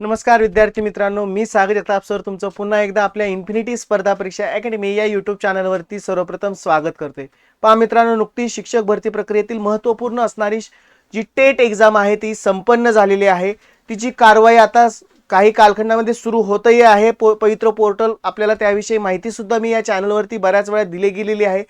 नमस्कार विद्यार्थी मित्रांनो. मी सागर जगताप सर तुमचं पुन्हा एकदा आपल्या इन्फिनिटी स्पर्धा परीक्षा अकॅडमी या युट्यूब चॅनलवरती सर्वप्रथम स्वागत करते. पहा मित्रांनो नुकतीच शिक्षक भरती प्रक्रियेतील महत्त्वपूर्ण असणारी जी टेट एक्झाम आहे ती संपन्न झालेली आहे. तिची कारवाई आता काही कालखंडामध्ये सुरू होतही आहे. पो पवित्र पोर्टल आपल्याला त्याविषयी माहितीसुद्धा मी या चॅनलवरती बऱ्याच वेळा दिली गेलेली आहे.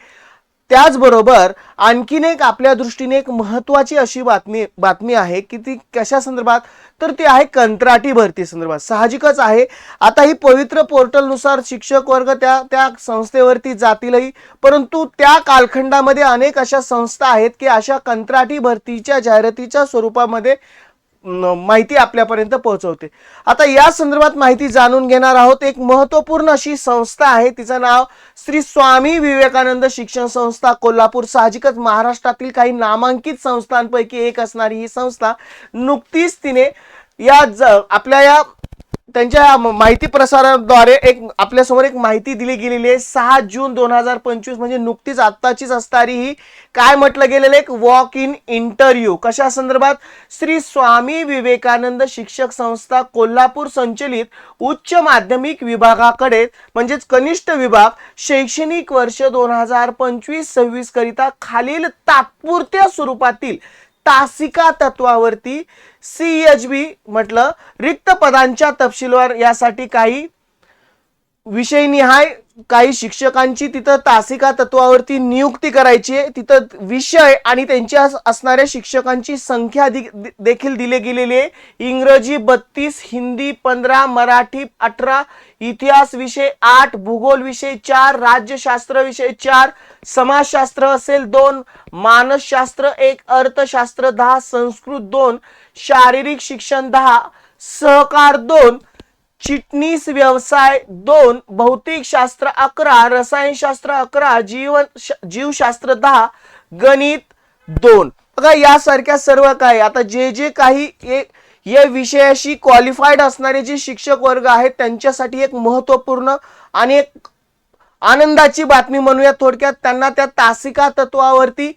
त्याचबरोबर आणखीन एक आपल्या दृष्टीने एक महत्वाची अशी बातमी बातमी आहे की ती कशा संदर्भात? तर ती आहे कंत्राटी भरती संदर्भात. साहजिकच आहे. आता ही पवित्र पोर्टलनुसार शिक्षक वर्ग त्या त्या संस्थेवरती जातीलही. परंतु त्या कालखंडामध्ये अनेक अशा संस्था आहेत की अशा कंत्राटी भरतीच्या जाहिरातीच्या स्वरूपामध्ये माहिती आपल्यापर्यंत पोहोचवते. आता या संदर्भात माहिती जाणून घेणार आहोत एक महत्त्वपूर्ण अशी संस्था आहे तिचं नाव श्री स्वामी विवेकानंद शिक्षण संस्था कोल्हापूर. साहजिकच महाराष्ट्रातील काही नामांकित संस्थांपैकी एक असणारी ही संस्था नुकतीच तिने या ज- आपल्या या त्यांच्या म- माहिती प्रसाराद्वारे एक आपल्यासमोर एक माहिती दिली गेलेली आहे. सहा जून दोन हजार पंचवीस म्हणजे नुकतीच आत्ताचीच असणारी ही काय म्हटलं गेलेलं एक वॉक इन इंटरव्ह्यू कशा संदर्भात? श्री स्वामी विवेकानंद शिक्षक संस्था कोल्हापूर संचलित उच्च माध्यमिक विभागाकडे म्हणजेच कनिष्ठ विभाग शैक्षणिक वर्ष दोन हजार पंचवीस सव्वीस करिता खालील तात्पुरत्या स्वरूपातील तासिका तत्वावरती सी एच बी म्हटलं रिक्त पदांच्या तपशीलवार यासाठी काही विषयनिहाय काही शिक्षकांची तिथं तासिका तत्वावरती नियुक्ती करायची आहे. तिथं विषय आणि त्यांच्या असणाऱ्या शिक्षकांची संख्या देखील दिली गेलेली आहे. इंग्रजी बत्तीस हिंदी पंधरा मराठी अठरा इतिहास विषय आठ भूगोल विषय चार राज्यशास्त्र विषय चार समाजशास्त्र असेल दोन मानसशास्त्र एक अर्थशास्त्र दहा संस्कृत दोन शारीरिक शिक्षण दहा सहकार दोन चिटणीस व्यवसाय दोन भौतिक शास्त्र अकरा रसायनशास्त्र अकरा जीवन जीवशास्त्र दहा गणित दोन. बघा यासारख्या सर्व काय आता जे जे काही या विषयाशी क्वालिफाईड असणारे जे शिक्षक वर्ग आहेत त्यांच्यासाठी एक महत्त्वपूर्ण आणि एक आनंदाची बातमी म्हणूया थोडक्यात. त्यांना त्या तासिका तत्वावरती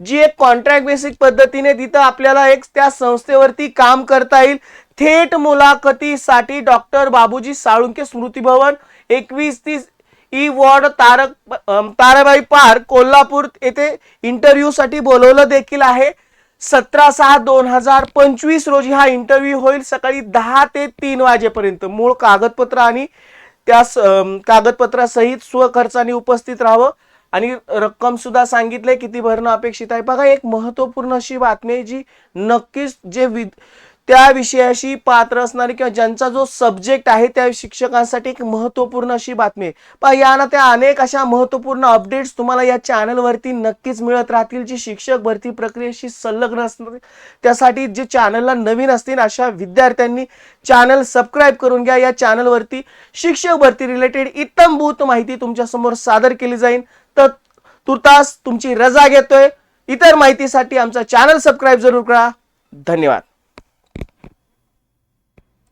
जी एक कॉन्ट्रॅक्ट बेसिक पद्धतीने तिथं आपल्याला एक त्या संस्थेवरती काम करता येईल. थेट मुलाखतीसाठी डॉक्टर बाबूजी साळुंके स्मृती भवन एकवीस तीस E ward Tarak Tarabai park Kolhapur येथे इंटरव्ह्यूसाठी बोलवलं देखील आहे. सतरा सहा दोन हजार पंचवीस रोजी हा इंटरव्ह्यू होईल सकाळी दहा ते तीन वाजेपर्यंत. मूळ कागदपत्र आणि त्या कागदपत्रासहित स्वखर्चाने उपस्थित राहावं. आणि रक्कम सुद्धा सांगितले किती भरणं अपेक्षित आहे. बघा एक महत्त्वपूर्ण अशी बातमी आहे जी नक्कीच जे वि त्या विषयाशी पात्र असणारे किंवा ज्यांचा जो सब्जेक्ट आहे त्या शिक्षकांसाठी एक महत्त्वपूर्ण अशी बातमी आहे. पहा या ना त्या अनेक अशा महत्त्वपूर्ण अपडेट्स तुम्हाला या चॅनलवरती नक्कीच मिळत राहतील जी शिक्षक भरती प्रक्रियेशी संलग्न असणार त्यासाठी जे चॅनलला नवीन असतील अशा विद्यार्थ्यांनी चॅनल सबस्क्राईब करून घ्या. या चॅनलवरती शिक्षक भरती रिलेटेड इत्तमभूत माहिती तुमच्यासमोर सादर केली जाईल तर तुर्तास तुमची रजा घेतोय. इतर माहितीसाठी आमचा चॅनल सबस्क्राईब जरूर करा. धन्यवाद.